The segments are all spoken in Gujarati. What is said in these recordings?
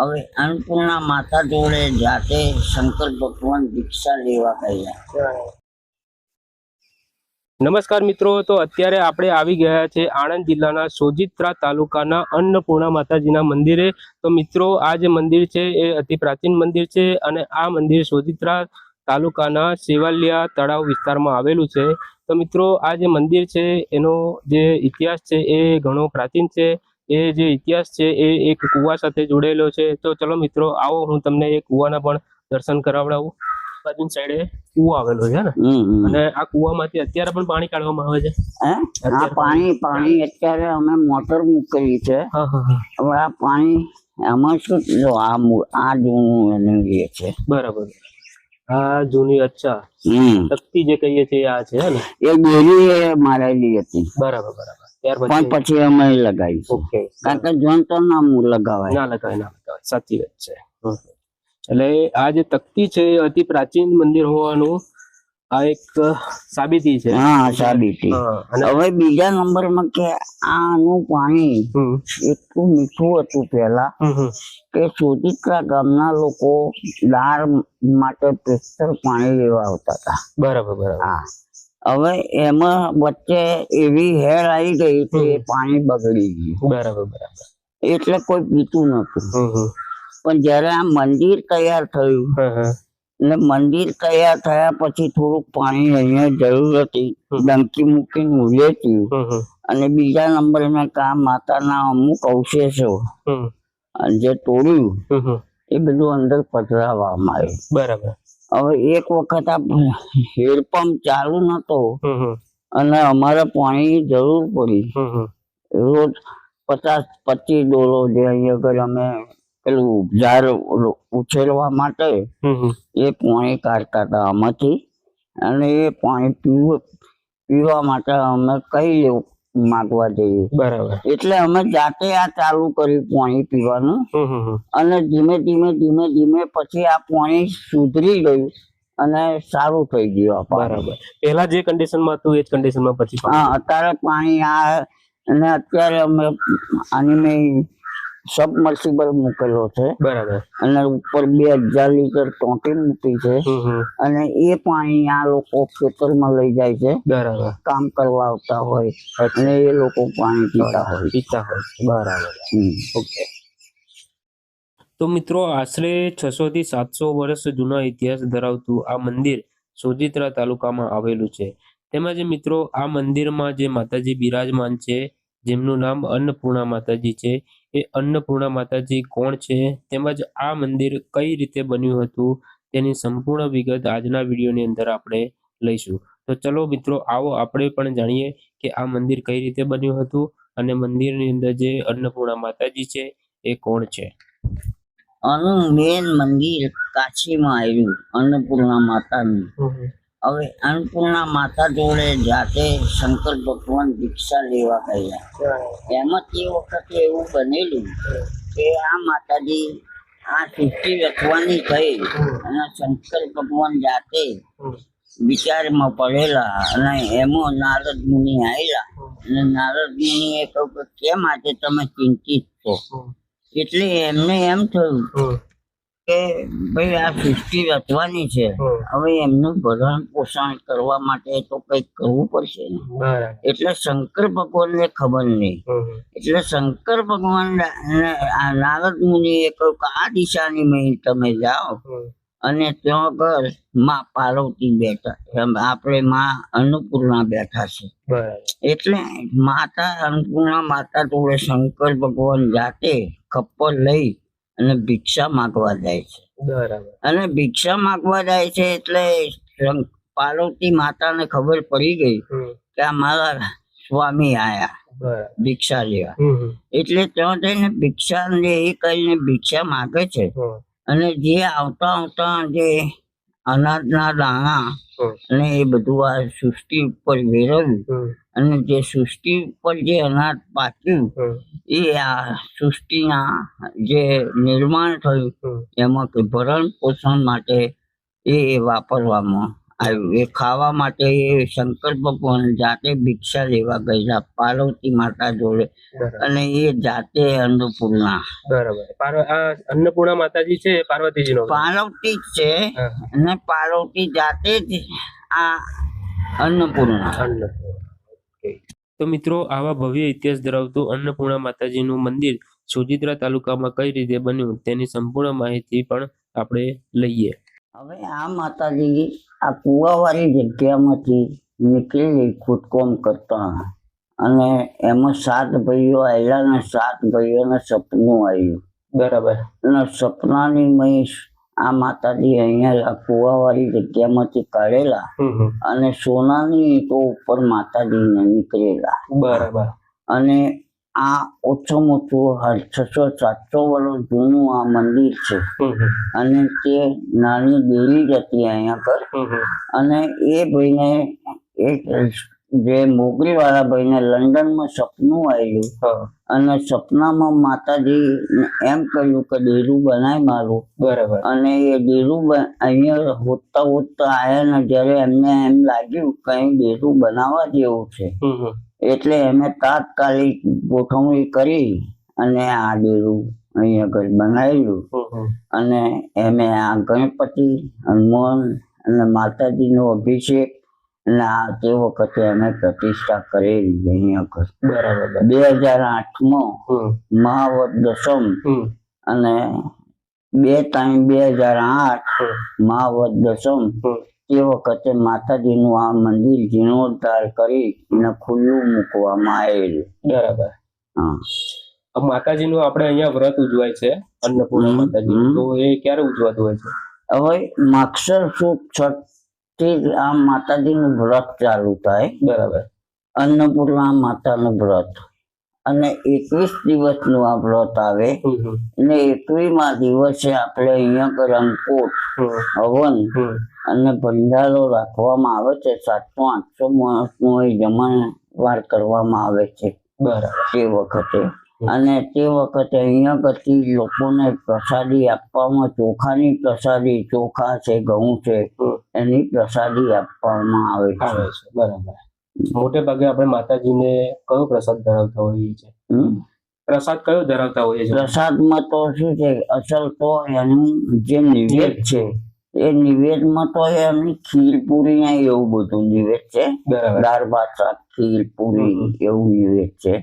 હવે અન્નપૂર્ણા માતા જોડે જાતે શંકર ભગવાન દીક્ષા લેવા ગયા. નમસ્કાર મિત્રો, તો અત્યારે આપણે આવી ગયા છે આણંદ જિલ્લાના સોજિત્રા તાલુકાના અન્નપૂર્ણા માતાજીના મંદિરે. તો મિત્રો, આ જે મંદિર છે એ અતિ પ્રાચીન મંદિર છે અને આ મંદિર સોજિત્રા તાલુકાના સેવાલિયા તળાવ વિસ્તારમાં આવેલું છે. તો મિત્રો, આ જે મંદિર છે, એનો જે ઇતિહાસ છે એ ઘણો પ્રાચીન છે. એ જે ઇતિહાસ છે એ એક કુવા સાથે જોડેલો છે. તો ચલો મિત્રો આવો હું તમને એ કુવાના પણ દર્શન કરાવડાવું. બાજુ સાઈડે કુવો આવેલો છે ને. અને આ કુવામાંથી અત્યારે પણ પાણી કાઢવામાં આવે છે. હે? આ પાણી પાણી અત્યારે અમે મોટર મૂકેલી છે. હવે આ પાણી આમાં શું આ આ જૂનું એનું છે. બરાબર. આ જૂની અચ્છા. શક્તિ જે કહીએ છીએ આ છે ને? એ દોરી એ મારેલી હતી. બરાબર બરાબર. પણ પછી અમે લગાવી ઓકે. કારણ કે જોન તો ના લગાવાય. ના લગાવે ના લગાવાય. સાચી વાત છે. એટલે આ જે તકતી છે એ અતિ પ્રાચીન મંદિર હોવાનું આ એક સાબિતી છે. હા સાબિતી. અને હવે બીજા નંબરમાં કે આનું પાણી એટલું મીઠું હતું પહેલા. કે સોજિત્રા ગામના લોકો દાળ માટે પેસ્તર પાણી લેવા આવતા હતા. બરાબર બરાબર. હા. હવે એમાં વચ્ચે એવી હેર આવી ગઈ કે એ પાણી બગડી ગયું. બરાબર બરાબર. એટલે કોઈ પીતું નતું. પણ જ્યારે આ મંદિર તૈયાર થયું એટલે મંદિર તૈયાર થયા પછી થોડુંક પાણી અહીંયા જરૂર હતી ડંકી મૂકીને હમ. અને બીજા નંબરે મેં કામ માતાના અમુક અવશેષો અને જે તોડ્યું. એ બધું અંદર પધરાવવામાં આવ્યું બરાબર હવે એક વખત આ હેડપંપ ચાલુ નતો. અને અમારે પાણીની જરૂર પડી. રોજ પચાસ પચીસ ડોલો જે અહીંયા આગળ અમે પેલું ઝાડ ઉછેરવા માટે. એ પાણી કાઢતા હતા આમાંથી અને એ પાણી પીવું પીવા માટે અમે કઈ માગવા જઈએ. બરાબર. એટલે અમે જાતે આ ચાલુ કર્યું પાણી પીવાનું. અને ધીમે ધીમે ધીમે ધીમે પછી આ પાણી સુધરી ગયું અને સારું થઈ ગયું બરાબર. પહેલા જે કન્ડિશનમાં હતું એ જ કન્ડિશનમાં પછી હા અત્યારે પાણી આ અને અત્યારે અમે આની મેં સબમર્સિબલ મૂકેલો છે. બરાબર. અને ઉપર બે હજાર લીટર ટોટી મૂકી છે. અને એ પાણી આ લોકો ખેતરમાં લઈ જાય છે. બરાબર. કામ કરવા આવતા હોય અને એ લોકો પાણી પીતા હોય પીતા હોય બરાબર. ઓકે. તો મિત્રો આશરે છસો થી સાતસો વર્ષ જૂના ઇતિહાસ ધરાવતું આ મંદિર સોજિત્રા તાલુકામાં આવેલું છે. તેમજ મિત્રો આ મંદિરમાં જે માતાજી બિરાજમાન છે જેમનું નામ અન્નપૂર્ણા માતાજી છે એ અન્નપૂર્ણા માતાજી કોણ છે? તેમજ આ મંદિર કઈ રીતે બન્યું હતું? તેની સંપૂર્ણ વિગત આજના વિડીયોની અંદર આપણે લઈશું. તો ચલો મિત્રો આવો આપણે પણ જાણીએ કે આ મંદિર કઈ રીતે બન્યું હતું અને મંદિરની અંદર જે અન્નપૂર્ણા માતાજી છે એ કોણ છે? આનું મેન મંદિર કાશીમાં આવ્યું અન્નપૂર્ણા માતાનું. હવે અન્નપૂર્ણા માતા જોડે જાતે શંકર ભગવાન દીક્ષા લેવા ગયા. એમાં તે વખતે એવું બનેલું કે આ માતાજી આ સૃષ્ટિ રચવાની થઈ અને શંકર ભગવાન જાતે વિચારમાં પડેલા અને એમાં નારદ મુનિ આવેલા અને નારદ મુનિએ કહ્યું કે કેમ આજે તમે ચિંતિત છો? એટલે એમને એમ થયું કે ભાઈ આ સૃષ્ટિ રચવાની છે. હવે એમનું ભરણ પોષણ કરવા માટે તો કંઈક કરવું પડશે ને. એટલે શંકર ભગવાનને ખબર નહીં. એટલે શંકર ભગવાન નારદ મુનિએ કહ્યું કે આ દિશાની મેં તમે જાઓ અને ત્યાં આગળમાં પાર્વતી બેઠા આપણે માં અન્નપૂર્ણા બેઠા છે. એટલે માતા અન્નપૂર્ણા માતા જોડે શંકર ભગવાન જાતે ખપ્પર લઈ અને ભિક્ષા માગવા જાય છે. બરાબર. અને ભિક્ષા માગવા જાય છે એટલે પાર્વતી માતાને ખબર પડી ગઈ કે આ મારા સ્વામી આયા ભિક્ષા લેવા. એટલે ત્યાં જઈને ભિક્ષા લે એ કરીને ભિક્ષા માગે છે. અને જે આવતા આવતા જે અનાજના દાણા અને એ બધું આ સૃષ્ટિ ઉપર વેરવ્યું અને જે સૃષ્ટિ પર જે અનાજ પાક્યું એ આ સૃષ્ટિના જે નિર્માણ થયું એમાં કે ભરણ પોષણ માટે એ વાપરવામાં આવ્યું. એ ખાવા માટે એ શંકર ભગવાન જાતે ભિક્ષા લેવા ગયેલા પાર્વતી માતા જોડે. અને એ જાતે અન્નપૂર્ણા. બરાબર. અન્નપૂર્ણા માતાજી છે પાર્વતીજી નો પાર્વતી જ છે. અને પાર્વતી જાતે જ આ અન્નપૂર્ણા. તો મિત્રો આવા ભવ્ય ઇતિહાસ ધરાવતું અન્નપૂર્ણા માતાજીનું મંદિર સુજિત્રા તાલુકામાં કઈ રીતે બન્યું તેની સંપૂર્ણ માહિતી પણ આપણે લઈએ. હવે આ માતાજી આ કુવાવાળી જગ્યામાંથી નીકળેલી ખોદકામ કરતા અને એમાં સાત ભાઈઓ આવેલા ને સાત ભાઈઓને સપનું આવ્યું. બરાબર. અને સપનાની મય આ માતાજી અહીંયા કુવાવાળી જગ્યામાંથી કાઢેલા. અને સોનાની ઈંટો ઉપર માતાજીને નીકળેલા બરાબર અને આ ઓછામાં ઓછું છસો સાતસો વર્ષ જૂનું આ મંદિર છે. અને તે નાની ડેરી જ હતી અહીંયા હમ. અને એ ભાઈને એક જે મોગરી વાળા ભાઈને લંડનમાં સપનું આવ્યું અને સપનામાં માતાજી એમ કહ્યું કે ડેરું બનાય મારું. બરાબર. અને એ ડેરું અહીંયા હોતતા હોતતા આવ્યા ને જ્યારે એમને એમ લાગ્યું કઈ ડેરું બનાવવા જેવું છે. એટલે એમે તાત્કાલિક ગોઠવણી કરી અને આ ડેરું અહીંયા આગળ બનાવેલું. અને એમે આ ગણપતિ હનુમાન અને માતાજીનો અભિષેક આ તે વખતે અમે પ્રતિષ્ઠા કરેલી અહીંયા બે હજાર આઠમાં મહાવત દસમ અને બે ત્રણ બે હજાર આઠ મહાવત દસમ તે વખતે માતાજીનું આ મંદિર જીર્ણોદ્ધાર કરી અને ખુલ્લું મૂકવામાં આવેલું. બરાબર. હા. માતાજીનું આપણે અહીંયા વ્રત ઉજવાય છે અન્નપૂર્ણા માતાજી તો એ ક્યારે ઉજવાતું હોય છે? હવે માક્ષર સુદ છઠ થી માતાજી આ માતાજીનું વ્રત ચાલુ થાય. બરાબર. અન્નપૂર્ણા માતાનું વ્રત. અને એકવીસ દિવસનું આ વ્રત આવે. અને એકવીસ અને એકવીસમાં દિવસે આપણે અહીંયા રંગકોટ હવન અને ભંડારો રાખવામાં આવે છે. સાતસો આઠસો માણસનો એ જમણવાર કરવામાં આવે છે. બરાબર. તે વખતે. અને તે વખતે અહીંયા આગળથી લોકોને પ્રસાદી આપવામાં ચોખાની પ્રસાદી ચોખા છે ઘઉં છે એની પ્રસાદી આપવામાં આવે છે. બરાબર. મોટે ભાગે આપણે માતાજીને કયો પ્રસાદ ધરાવતા હોઈએ છીએ? પ્રસાદ કયો ધરાવતા હોઈએ છીએ? પ્રસાદમાં તો શું છે અસલ તો એનું જે નિવેદ છે એ નિવેદમાં તો એમની ખીર પૂરી એવું બધું નિવેદ છે. દાળ ભાત શાક ખીર પૂરી એવું નિવેદ છે.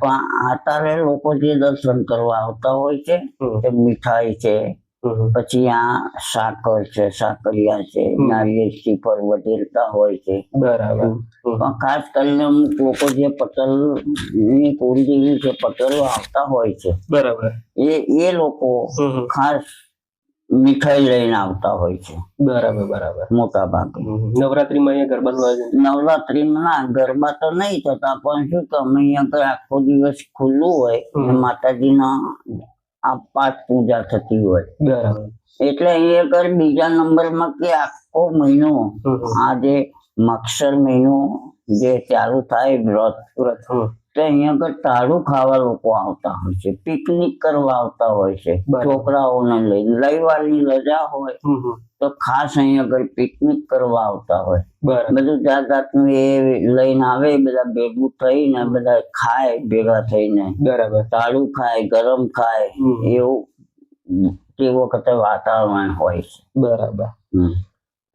પણ અત્યારે લોકો જે દર્શન કરવા આવતા હોય છે તે મીઠાઈ છે. પછી આ સાકર છે સાકરિયા છે. નારિયેળ શ્રીફળ વધેરતા હોય છે. બરાબર. પણ ખાસ કરીને અમુક લોકો જે પટલની કુળદેવી છે પટલો આવતા હોય છે બરાબર. એ એ લોકો. ખાસ મીઠાઈ લઈને આવતા હોય છે. બરાબર બરાબર. મોટા ભાગે. નવરાત્રીમાં અહીંયા આયોજન નવરાત્રીમાં ના ગરબા તો નહીં થતા પણ શું કે અમે અહીંયા આખો દિવસ ખુલ્લું હોય માતાજીના આ પાઠ પૂજા થતી હોય. બરાબર. એટલે અહીંયા આગળ બીજા નંબરમાં કે આખો મહિનો. આ જે મક્ષર મહિનો જે ચાલુ થાય વ્રત હમ. તો અહીંયા આગળ તારું ખાવા લોકો આવતા હોય છે પિકનિક કરવા આવતા હોય છે. છોકરાઓને લઈને રવિવારની રજા હોય. તો ખાસ અહીંયા આગળ પિકનિક કરવા આવતા હોય બરાબર બધું જાત જાતનું એ લઈને આવે બધા ભેગું થઈને બધા ખાય ભેગા થઈને બરાબર તાળું ખાય ગરમ ખાય. એવું તે વખતે વાતાવરણ હોય છે બરાબર.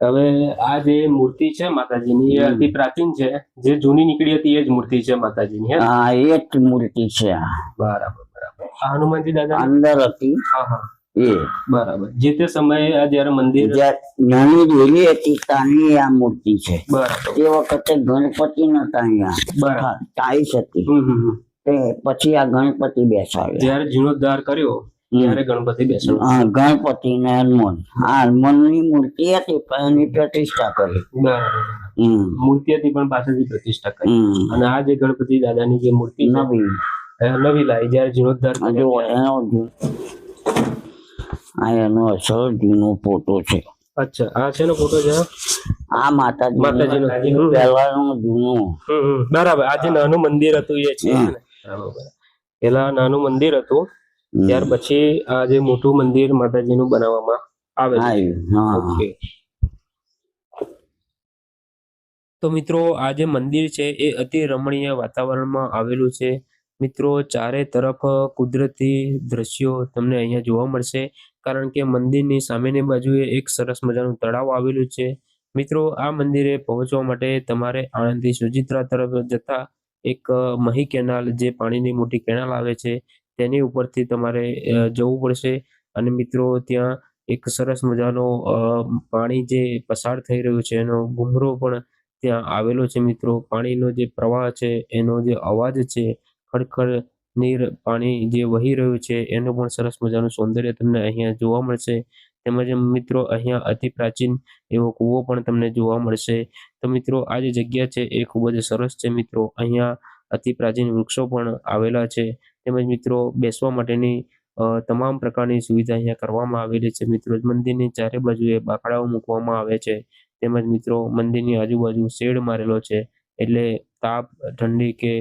હવે આ જે મૂર્તિ છે માતાજીની એ. અતિ પ્રાચીન છે. જે જૂની નીકળી હતી એ જ મૂર્તિ છે માતાજીની હે? એ જ મૂર્તિ છે. આ. બરાબર બરાબર. આ હનુમાનજી દાદા અંદર હતી. હા હા. એ. બરાબર. જે તે સમયે આ જયારે મંદિર નાની ડેરી હતી તાની આ મૂર્તિ છે. બરાબર. તે વખતે ગણપતિ નતા અહીંયા. ટાઈસ હતી. પછી આ ગણપતિ બેસાડ્યા. જયારે જીર્ણોદ્ધાર કર્યો ત્યારે ગણપતિ બેસણો હા ગણપતિ ને હનુમાન. આ હનુમાનની મૂર્તિ હતી પણ એની પ્રતિષ્ઠા કરી. મૂર્તિ હતી પણ પાછળથી પ્રતિષ્ઠા કરી. અને આ જે ગણપતિ દાદાની જે મૂર્તિ નવી. નવી લાવી જયારે જીર્ણોદ્ધાર આ એનો અસલ જૂનો ફોટો છે. અચ્છા આ છે ને ફોટો છે? આ માતાજી માતાજીનો. પહેલાનો જૂનો. બરાબર. આ જે નાનું મંદિર હતું એ છે. બરાબર. પેલા નાનું મંદિર હતું. ત્યાર પછી આ જે મોટું મંદિર માતાજીનું બનાવવામાં આવે છે. તો મિત્રો આ જે મંદિર છે એ અતિ રમણીય વાતાવરણમાં આવેલું છે. મિત્રો ચારે તરફ કુદરતી દ્રશ્યો તમને અહીંયા જોવા મળશે. કારણ કે મંદિરની સામેની બાજુએ એક સરસ મજાનું તળાવ આવેલું છે. મિત્રો આ મંદિરે પહોંચવા માટે તમારે આણંદથી સુજિત્રા તરફ જતા એક મહી કેનાલ જે પાણીની મોટી કેનાલ આવે છે તેની ઉપરથી તમારે જવું પડશે. અને મિત્રો, ત્યાં એક સરસ મજાનો પાણી જે પસાર થઈ રહ્યું છે, એનો ગુમરો પણ ત્યાં આવેલો છે મિત્રો. પાણીનો જે પ્રવાહ છે, એનો જે અવાજ છે, ખડખડ નીર પાણી જે વહી રહ્યું છે, એનું પણ સરસ મજાનું સૌંદર્ય તમને અહીંયા જોવા મળશે. તેમજ મિત્રો, અહીંયા અતિ પ્રાચીન એવો કૂવો પણ તમને જોવા મળશે. તો મિત્રો, આ જે જગ્યા છે, એ ખૂબ જ સરસ છે મિત્રો. અહીંયા અતિ પ્રાચીન વૃક્ષો પણ આવેલા છે. તેમજ મિત્રો બેસવા માટેની તમામ પ્રકારની સુવિધા અહીંયા કરવામાં આવેલી છે. મિત્રો મંદિરની ચારે બાજુએ બાકડાઓ મૂકવામાં આવે છે. તેમજ મિત્રો, મંદિરની આજુબાજુ શેડ મારેલો છે. એટલે તાપ, ઠંડી કે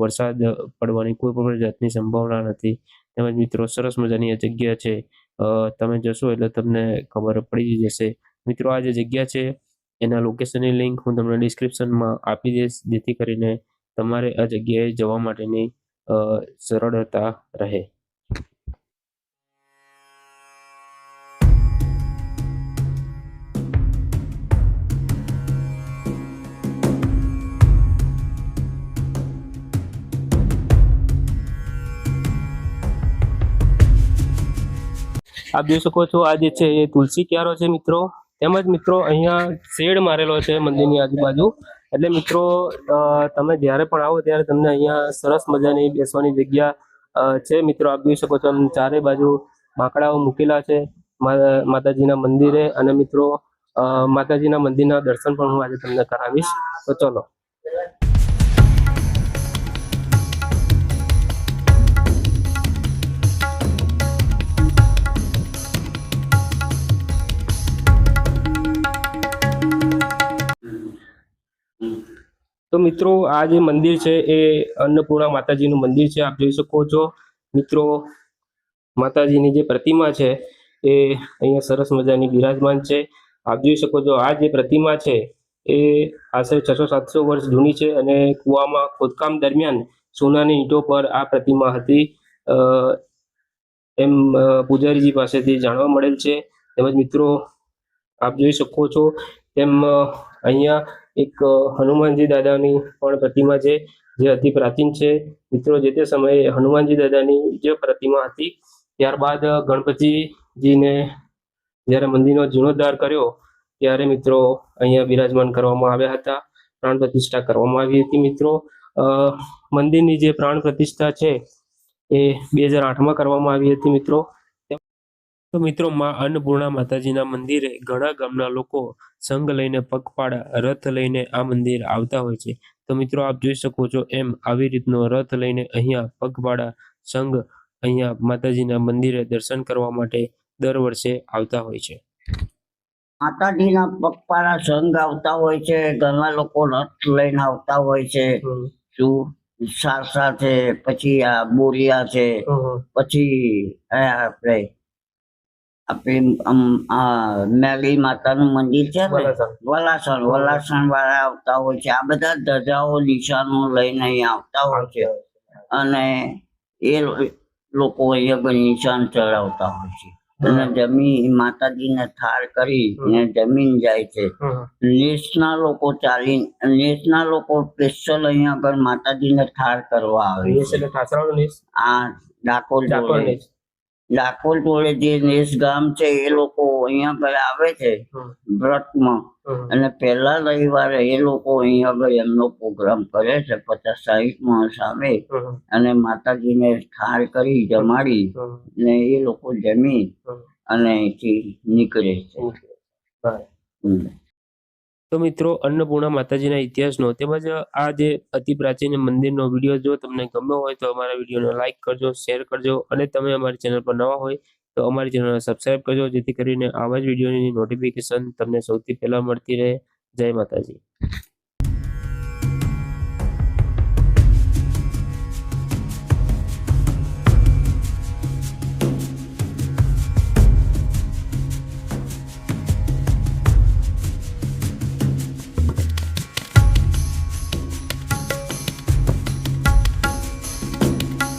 વરસાદ પડવાની કોઈ પણ જાતની સંભાવના નથી. તેમજ મિત્રો, સરસ મજાની આ જગ્યા છે. તમે જશો એટલે તમને ખબર પડી જશે. મિત્રો, આ જે જગ્યા છે, એના લોકેશનની લિંક હું તમને ડિસ્ક્રિપ્શનમાં આપી દઈશ. જેથી કરીને તમારે આ જગ્યાએ જવા માટેની સરળતા રહે. આપ જોઈ શકો છો, આ જે છે એ તુલસી ક્યારો છે મિત્રો. તેમજ મિત્રો, અહીંયા શેડ મારેલો છે મંદિરની આજુબાજુ. એટલે મિત્રો તમે જ્યારે પણ આવો ત્યારે તમને અહીંયા સરસ મજાની બેસવાની જગ્યા છે મિત્રો. આપ જોઈ શકો છો આમ ચારે બાજુ બાંકડાઓ મૂકેલા છે માતાજીના મંદિરે. અને મિત્રો માતાજીના મંદિરના દર્શન પણ હું આજે તમને કરાવીશ. તો ચલો. તો મિત્રો, આ જે મંદિર છે એ અન્નપૂર્ણા માતાજીનું મંદિર છે. આપ જોઈ શકો છો. મિત્રો, માતાજીની જે પ્રતિમા છે એ અહીંયા સરસ મજાની બિરાજમાન છે. આપ જોઈ શકો છો, આ જે પ્રતિમા છે એ આશરે છસો સાતસો વર્ષ જૂની છે અને કૂવામાં ખોદકામ દરમિયાન સોનાની ઈંટો પર આ પ્રતિમા હતી. એમ પૂજારીજી પાસેથી જાણવા મળેલ છે. તેમજ મિત્રો, આપ જોઈ શકો છો, તેમ અહીંયા એક હનુમાનજી દાદાની પણ પ્રતિમા છે, જે અતિ પ્રાચીન છે. મિત્રો, જે તે સમયે હનુમાનજી દાદાની જે પ્રતિમા હતી, ત્યારબાદ ગણપતિજીને જ્યારે મંદિરનો જીર્ણોદ્ધાર કર્યો, ત્યારે મિત્રો અહીંયા બિરાજમાન કરવામાં આવ્યા હતા. પ્રાણ પ્રતિષ્ઠા કરવામાં આવી હતી, મિત્રો. મંદિરની જે પ્રાણ પ્રતિષ્ઠા છે, એ બે હજાર આઠમાં કરવામાં આવી હતી, મિત્રો. તો મિત્રો માં અન્નપૂર્ણા માતાજીના મંદિરે ઘણા ગામના લોકો સંઘ લઈને પગપાળા રથ લઈને આ મંદિર આવતા હોય છે. તો મિત્રો આપ જોઈ શકો છો એમ આવી રીતનો રથ લઈને અહીંયા પગપાળા સંઘ અહીંયા માતાજીના મંદિરે દર્શન કરવા માટે દર વર્ષે આવતા હોય છે. માતાજીના પગપાળા સંઘ આવતા હોય છે ઘણા લોકો રથ લઈને આવતા હોય છે. શું? સારસા છે પછી આ બોરિયા છે પછી આ આપણે આપણે મેલી માતાનું મંદિર છે ને? વલાસણ. વલાસણ. વાળા આવતા હોય છે. આ બધા ધજાઓ નિશાનો લઈને અહીંયા આવતા હોય છે. અને એ લોકો અહીંયા નિશાન ચડાવતા હોય છે. અને જમીન માતાજીને થાળ કરી ને જમીન જાય છે. નેસના લોકો ચાલી નેસના લોકો સ્પેશિયલ અહીંયા આગળ માતાજીને થાળ કરવા આવે છે. આ ડાકોર જોડે. ડાકોર જોડે જે નેસ ગામ છે એ લોકો અહીંયા આગળ આવે છે વ્રતમાં. અને પહેલા રવિવારે એ લોકો અહીંયા આગળ એમનો પ્રોગ્રામ કરે છે પચાસ સાહીઠ માણસ આવે અને માતાજીને ઠાર કરી જમાડી ને એ લોકો જમી અને અહીંથી નીકળે છે. તો મિત્રો, અન્નપૂર્ણા માતાજીના ઇતિહાસનો તેમજ આ જે અતિ પ્રાચીન મંદિરનો વીડિયો જો તમને ગમ્યો હોય તો અમારા વિડીયોને લાઇક કરજો, શેર કરજો અને તમે અમારી ચેનલ પર નવા હોય તો અમારી ચેનલને સબસ્ક્રાઇબ કરજો, જેથી કરીને આવા જ વિડીયોની નોટિફિકેશન તમને સૌથી પહેલાં મળતી રહે. જય માતાજી.